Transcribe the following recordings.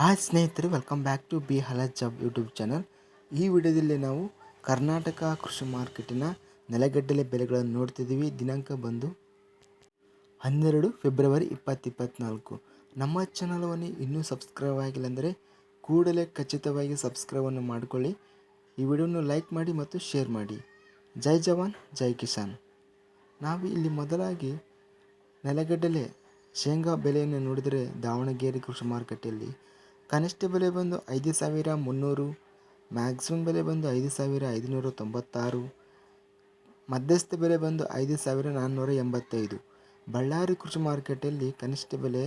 Hi ಸ್ನೇಹಿತರೆ welcome back to B ಹಲಜ್ job YouTube channel ಈ ವಿಡಿಯೋದಲ್ಲಿ ನಾವು ಕರ್ನಾಟಕ ಕೃಷಿ ಮಾರ್ಕೆಟಿನ ನೆಲಗಡ್ಡಲೆ ಬೆಲೆಗಳನ್ನು ನೋಡ್ತಿದ್ದೀವಿ. ದಿನಾಂಕ ಬಂದು ಹನ್ನೆರಡು ಫೆಬ್ರವರಿ ಇಪ್ಪತ್ತಿಪ್ಪತ್ನಾಲ್ಕು. ನಮ್ಮ ಚಾನಲವನ್ನು ಇನ್ನೂ ಸಬ್ಸ್ಕ್ರೈಬ್ ಆಗಿಲ್ಲ ಅಂದರೆ ಕೂಡಲೇ ಖಚಿತವಾಗಿ ಸಬ್ಸ್ಕ್ರೈಬನ್ನು ಮಾಡಿಕೊಳ್ಳಿ. ಈ ವಿಡಿಯೋನ ಲೈಕ್ ಮಾಡಿ ಮತ್ತು ಶೇರ್ ಮಾಡಿ. ಜೈ ಜವಾನ್, ಜೈ ಕಿಸಾನ್. ನಾವು ಇಲ್ಲಿ ಮೊದಲಾಗಿ ನೆಲಗಡ್ಡೆಲೆ ಶೇಂಗಾ ಬೆಲೆಯನ್ನು ನೋಡಿದರೆ ದಾವಣಗೆರೆ ಕೃಷಿ ಮಾರುಕಟ್ಟೆಯಲ್ಲಿ ಕನಿಷ್ಠ ಬೆಲೆ ಬಂದು ಐದು ಸಾವಿರ ಮುನ್ನೂರು ಮ್ಯಾಕ್ಸಿಮಮ್ ಬೆಲೆ ಬಂದು ಐದು ಸಾವಿರ ಐದುನೂರ ತೊಂಬತ್ತಾರು, ಮಧ್ಯಸ್ಥ ಬೆಲೆ ಬಂದು ಐದು ಸಾವಿರ ನಾನ್ನೂರ ಎಂಬತ್ತೈದು. ಬಳ್ಳಾರಿ ಕೃಷಿ ಮಾರುಕಟ್ಟೆಯಲ್ಲಿ ಕನಿಷ್ಠ ಬೆಲೆ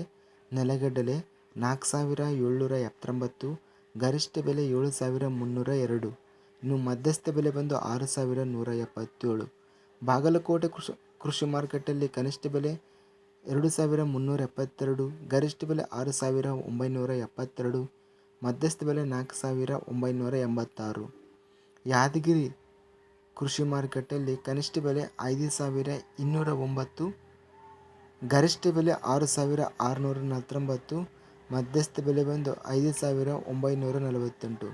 ನೆಲಗಡಲೆ ನಾಲ್ಕು ಸಾವಿರ ಏಳ್ನೂರ ಎಪ್ಪತ್ತೊಂಬತ್ತು, ಗರಿಷ್ಠ ಬೆಲೆ ಏಳು ಸಾವಿರ ಮುನ್ನೂರ ಎರಡು. ಇನ್ನು ಮಧ್ಯಸ್ಥ ಬೆಲೆ ಬಂದು ಆರು ಸಾವಿರ ನೂರ ಎಪ್ಪತ್ತೇಳು. ಬಾಗಲಕೋಟೆ ಕೃಷಿ ಕೃಷಿ ಮಾರುಕಟ್ಟೆಯಲ್ಲಿ ಕನಿಷ್ಠ ಬೆಲೆ ಎರಡು ಸಾವಿರ ಮುನ್ನೂರ ಎಪ್ಪತ್ತೆರಡು, ಗರಿಷ್ಠ ಬೆಲೆ ಆರು ಸಾವಿರ ಒಂಬೈನೂರ ಎಪ್ಪತ್ತೆರಡು, ಮಧ್ಯಸ್ಥ ಬೆಲೆ ನಾಲ್ಕು ಸಾವಿರ ಒಂಬೈನೂರ ಎಂಬತ್ತಾರು. ಯಾದಗಿರಿ ಕೃಷಿ ಮಾರುಕಟ್ಟೆಯಲ್ಲಿ ಕನಿಷ್ಠ ಬೆಲೆ ಐದು ಸಾವಿರ ಇನ್ನೂರ ಒಂಬತ್ತು, ಗರಿಷ್ಠ ಬೆಲೆ ಆರು ಸಾವಿರ ಆರುನೂರ ನಲವತ್ತೊಂಬತ್ತು, ಮಧ್ಯಸ್ಥ ಬೆಲೆ ಬಂದು ಐದು ಸಾವಿರ ಒಂಬೈನೂರ ನಲವತ್ತೆಂಟು.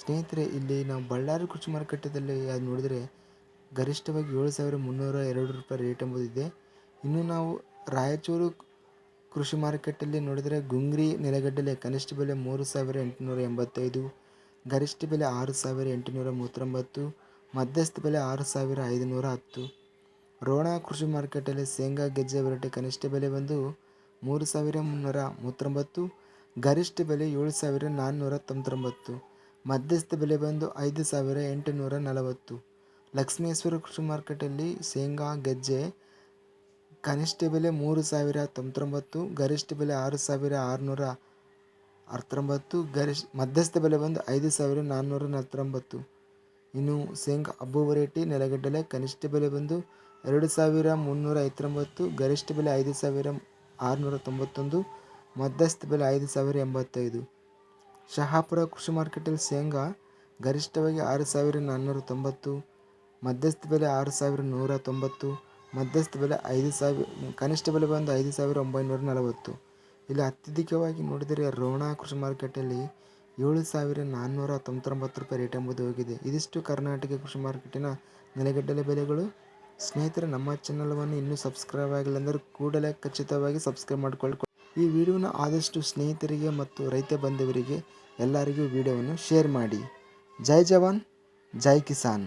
ಸ್ನೇಹಿತರೆ, ಇಲ್ಲಿ ನಾವು ಬಳ್ಳಾರಿ ಕೃಷಿ ಮಾರುಕಟ್ಟೆಯಲ್ಲಿ ಅದು ನೋಡಿದರೆ ಗರಿಷ್ಠವಾಗಿ ಏಳು ಸಾವಿರ ಮುನ್ನೂರ ಎರಡು ರೂಪಾಯಿ ರೇಟ್ ಎಂಬುದಿದೆ ಇನ್ನು ನಾವು ರಾಯಚೂರು ಕೃಷಿ ಮಾರುಕಟ್ಟೆಯಲ್ಲಿ ನೋಡಿದರೆ ಗುಂಗ್ರಿ ನೆಲಗಡಲೆ ಕನಿಷ್ಠ ಬೆಲೆ ಮೂರು ಸಾವಿರ ಎಂಟುನೂರ ಎಂಬತ್ತೈದು, ಗರಿಷ್ಠ ಬೆಲೆ ಆರು ಸಾವಿರ ಎಂಟುನೂರ ಮೂವತ್ತೊಂಬತ್ತು, ಮಧ್ಯಸ್ಥ ಬೆಲೆ ಆರು ಸಾವಿರ ಐದುನೂರ ಹತ್ತು. ರೋಣ ಕೃಷಿ ಮಾರುಕಟ್ಟೆಯಲ್ಲಿ ಶೇಂಗಾ ಗೆಜ್ಜೆ ವೆರೈಟಿ ಕನಿಷ್ಠ ಬೆಲೆ ಬಂದು ಮೂರು ಸಾವಿರ ಮುನ್ನೂರ ಮೂವತ್ತೊಂಬತ್ತು, ಗರಿಷ್ಠ ಬೆಲೆ ಏಳು ಸಾವಿರ ನಾನ್ನೂರ ತೊಂಬತ್ತೊಂಬತ್ತು, ಮಧ್ಯಸ್ಥ ಬೆಲೆ ಬಂದು ಐದು ಸಾವಿರ ಎಂಟುನೂರ ನಲವತ್ತು. ಲಕ್ಷ್ಮೇಶ್ವರ ಕೃಷಿ ಮಾರುಕಟ್ಟೆಯಲ್ಲಿ ಶೇಂಗಾ ಗೆಜ್ಜೆ ಕನಿಷ್ಠ ಬೆಲೆ ಮೂರು ಸಾವಿರ ತೊಂಬತ್ತೊಂಬತ್ತು ಗರಿಷ್ಠ ಬೆಲೆ ಆರು ಸಾವಿರ ಆರುನೂರ ಹತ್ತೊಂಬತ್ತು ಗರಿಷ್ಠ ಮಧ್ಯಸ್ಥ ಬೆಲೆ ಬಂದು ಐದು ಸಾವಿರ ನಾನ್ನೂರ ನಲವತ್ತೊಂಬತ್ತು. ಇನ್ನು ಶೇಂಗಾ ಅಬ್ಬು ವೆರೈಟಿ ನೆಲಗಡ್ಡಲೆ ಕನಿಷ್ಠ ಬೆಲೆ ಬಂದು ಎರಡು ಸಾವಿರ ಮುನ್ನೂರ ಐವತ್ತೊಂಬತ್ತು ಗರಿಷ್ಠ ಬೆಲೆ ಐದು ಸಾವಿರ ಆರುನೂರ ತೊಂಬತ್ತೊಂದು, ಮಧ್ಯಸ್ಥ ಬೆಲೆ ಐದು ಸಾವಿರ ಎಂಬತ್ತೈದು. ಶಹಾಪುರ ಕೃಷಿ ಮಾರ್ಕೆಟಲ್ಲಿ ಶೇಂಗಾ ಗರಿಷ್ಠವಾಗಿ ಆರು ಸಾವಿರ ನಾನ್ನೂರ ತೊಂಬತ್ತು, ಮಧ್ಯಸ್ಥ ಬೆಲೆ ಆರು ಸಾವಿರ ನೂರ ತೊಂಬತ್ತು ಮಧ್ಯಸ್ಥ ಬೆಲೆ ಐದು ಸಾವಿರ, ಕನಿಷ್ಠ ಬೆಲೆ ಬಂದು ಐದು ಸಾವಿರ ಒಂಬೈನೂರ ನಲವತ್ತು. ಇಲ್ಲಿ ಅತ್ಯಧಿಕವಾಗಿ ನೋಡಿದರೆ ರೋಣ ಕೃಷಿ ಮಾರುಕಟ್ಟೆಯಲ್ಲಿ ಏಳು ಸಾವಿರ ನಾನ್ನೂರ ತೊಂಬತ್ತೊಂಬತ್ತು ರೂಪಾಯಿ ರೇಟ್ ಎಂಬುದು ಹೋಗಿದೆ. ಇದಿಷ್ಟು ಕರ್ನಾಟಕ ಕೃಷಿ ಮಾರುಕಟ್ಟಿನ ನೆಲೆಗಡ್ಡೆಲೆ ಬೆಲೆಗಳು. ಸ್ನೇಹಿತರೆ, ನಮ್ಮ ಚಾನಲ್ವನ್ನು ಇನ್ನೂ ಸಬ್ಸ್ಕ್ರೈಬ್ ಆಗಿಲ್ಲ ಅಂದರೆ ಕೂಡಲೇ ಖಚಿತವಾಗಿ ಸಬ್ಸ್ಕ್ರೈಬ್ ಮಾಡಿಕೊಳ್ಳಿ ಈ ವಿಡಿಯೋನ ಆದಷ್ಟು ಸ್ನೇಹಿತರಿಗೆ ಮತ್ತು ರೈತ ಬಂಧುವರಿಗೆ ಎಲ್ಲರಿಗೂ ವಿಡಿಯೋವನ್ನು ಶೇರ್ ಮಾಡಿ. ಜೈ ಜವಾನ್, ಜೈ ಕಿಸಾನ್.